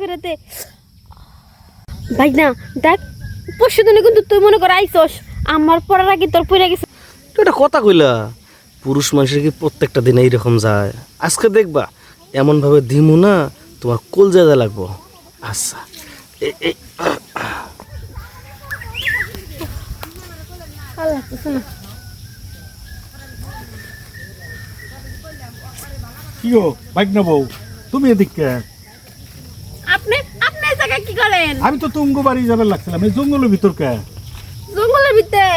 করে ভাই না দেখ পরশু দিনে কিন্তু তুই মনে কর আইসস আমার পড়ার আগে তোর পড়ে গেছে। তো এটা কথা কইলা পুরুষ মানুষের কি প্রত্যেকটা দিনে এইরকম যায়? আজকে দেখবা এমন ভাবে দিমু না তোমার কোল জায়গা লাগবো। আচ্ছা কি গো বাইক না বউ তুমি এদিকে জায়গায় কি করেন? আমি তো তুঙ্গ বাড়ি যাবে লাগছিলাম এই জঙ্গলের ভিতর কে? জঙ্গলের ভিতরে?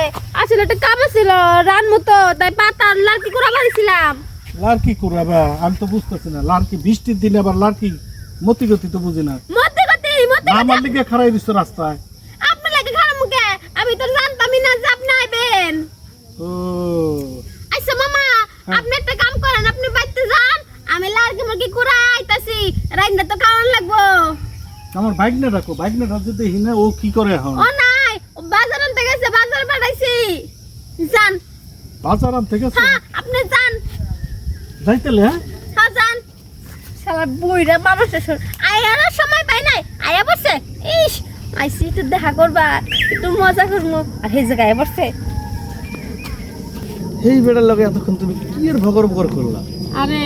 আসলে একটা কাম ছিল রান মতো তাই পাতা লাকি করে বাড়িছিলাম লাড়কি করাবা আমি তো বুঝতেছি না লাড়কি বৃষ্টির দিনে আবার লাড়কি মতি গতি তো বুঝি না। মতে গতি মতে না আমার দিকে খারাই দিচ্ছে রাস্তায়। আপনি লাগে খারাপ মুখে আমি তো জানতামই না যে আপনি আইবেন। ও। আচ্ছা মামা আপনি একটা কাম করেন আপনি বাইতে যান আমি লারকি মুরগি কুড়া আইতাছি রাইন্দা তো কারণ লাগবো। আমার বাইক না রাখো বাইক না রাখতে দেখি না ও কি করে এখন। ও নাই বাজার আনতে গেছে বাজার পাঠাইছি। যান। বাজার আনতে গেছে? হ্যাঁ আপনি যান। যাইতেলে হ্যাঁ? হ্যাঁ যান। শালা বুইরা বাবা শ্বশুর আয়ার সময় পাই নাই। আয়া বসে। ইস আইসি একটু দেখা করবা একটু মজা করব। আর সেই জায়গায় বসে। এই বেড়ার লগে এতক্ষণ তুমি কি এর ভগর ভগর করলা? আরে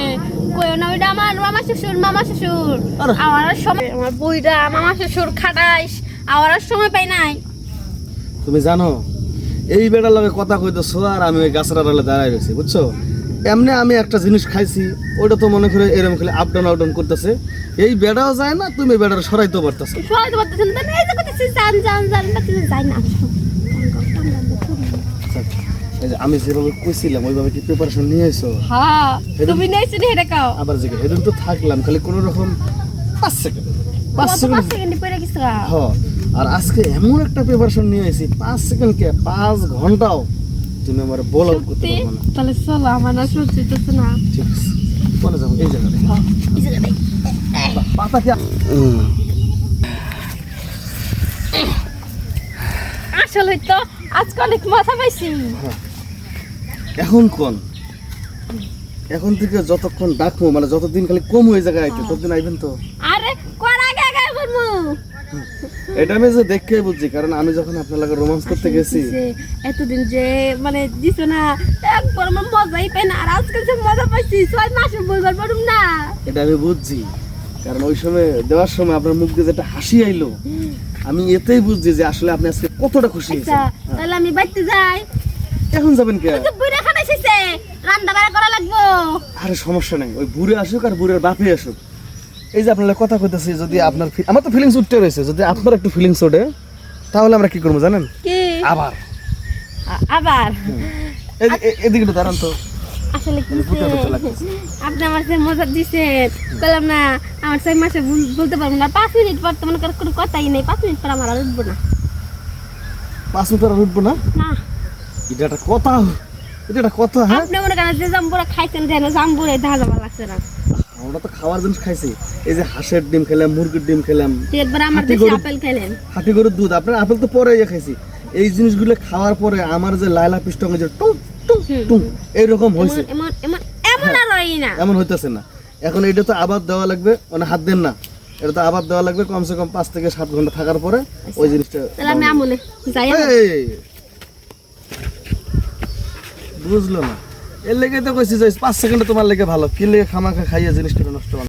কই না ওইটা আমার মামা শ্বশুর মামা শ্বশুর। আমার সময় আমার বইটা মামা শ্বশুর খাটাইস আমার সময় পাই নাই। তুমি জানো এই বেড়ার লগে কথা কইতেছো আর আমি ওই গাছের আড়ালে দাঁড়াই রয়েছি বুঝছ? এমনি আমি একটা জিনিস খাইছি ওটা তো মনে করে এরকম খালি আপ ডাউন আপ ডাউন করতেছে। এই বেড়াও যায় না তুমি বেড়ার সরাইতে পারতেছো সরাইতে বলতেছেন তো এই যে করতেছি জান জান জান না তুমি যাই না। আমি যেভাবে কইছিলাম ওইভাবে কি প্রিপারেশন নিয়ে এসো হ্যাঁ তুমি নেইছো নি এটা কাও? আবার যে এদিন তো থাকলাম খালি কোনো রকম পাঁচ সেকেন্ড পাঁচ পাঁচ সেকেন্ড সেকেন্ড পরে গেছে হ আর আজকে এমন একটা প্রিপারেশন নিয়ে এসেছি পাঁচ সেকেন্ড কে পাঁচ ঘন্টাও তুমি আমার বল আউট করতে? পারবে না। তাহলে চলো আমার না সত্যি তো না। ঠিক আছে কোনে যাব এই জায়গাটা এই জায়গাটাই। পাতা কি আসলে তো আজকে অনেক মাথা পাইছি। এখন কোন? এখন থেকে যতক্ষণ ডাকবো মানে যতদিন খালি কম হয়ে জায়গায় আইতে ততদিন আইবেন তো? আরে কোন আগে আগে করব? এটা আমি যে দেখে বুঝছি কারণ আমি যখন আপনার লাগে রোমান্স করতে গেছি। যে এতদিন যে মানে দিছো না একবার আমার মজাই পাই না আর আজকে যে মজা পাইছি ছয় মাসে বলবার পারুম না। এটা আমি বুঝছি কারণ ওই সময় দেওয়ার সময় আপনার মুখ দিয়ে যেটা হাসি আইলো আমি এতেই বুঝছি যে আসলে আপনি আজকে কতটা খুশি আচ্ছা তাহলে আমি বাইতে যাই। এখন যাবেন কে? রান্না বাড়া করা লাগবো। আরে সমস্যা নাই ওই বুড়ে আসুক আর বুড়ের বাপে আসুক। এই যে আপনার কথা কইতেছি যদি আপনার ফি- আমার তো ফিলিংস উঠতে রয়েছে যদি আপনার একটু ফিলিংস ওঠে তাহলে আমরা কি করব জানেন? কি? আবার। আ- আবার? এদি- এ- এদিকে একটু দাঁড়ান তো। আসলে কি? লাগতেছে। আপনি আমার সাথে মজা বললাম না আমার ছয় মাসে ভুল- বলতে পারব না। পাঁচ মিনিট পর তো মনে করেন কোনো কথাই নেই পাঁচ মিনিট পর আমার আর উঠবো না। পাঁচ মিনিট আর উঠবো না? না। এটা একটা কথা। এটা হ্যাঁ? আপনি মনে করেন যে জাম্বুরা খাইছেন যেন জাম্বুরে দেখা যাবার লাগছে না। আমরা তো খাওয়ার জিনিস খাইছি। এই যে হাঁসের ডিম খেলাম মুরগির ডিম খেলাম। একবার আমার দেশে আপেল খাইলেন হাতি গরুর দুধ আপনার আপেল তো পরে ইয়ে খাইছি। এই জিনিসগুলো খাওয়ার পরে আমার যে লাইলা পিস্টং যে টুং টুং টুং এইরকম হয়েছে এমন এমন এমন এমন আর হয় না। এমন হইতেছে না। এখন এটা তো আবার দেওয়া লাগবে মানে হাত দেন না। এটা তো আবার দেওয়া লাগবে কমসে কম পাঁচ থেকে সাত ঘণ্টা থাকার পরে ওই জিনিসটা তাহলে আমি আমলে যাই আমার। এই, বুঝলো না এর লেগে তো কইছি যে পাঁচ সেকেন্ডে তোমার লেগে ভালো কি লেগে খামাখা খাইয়া জিনিসটা নষ্ট।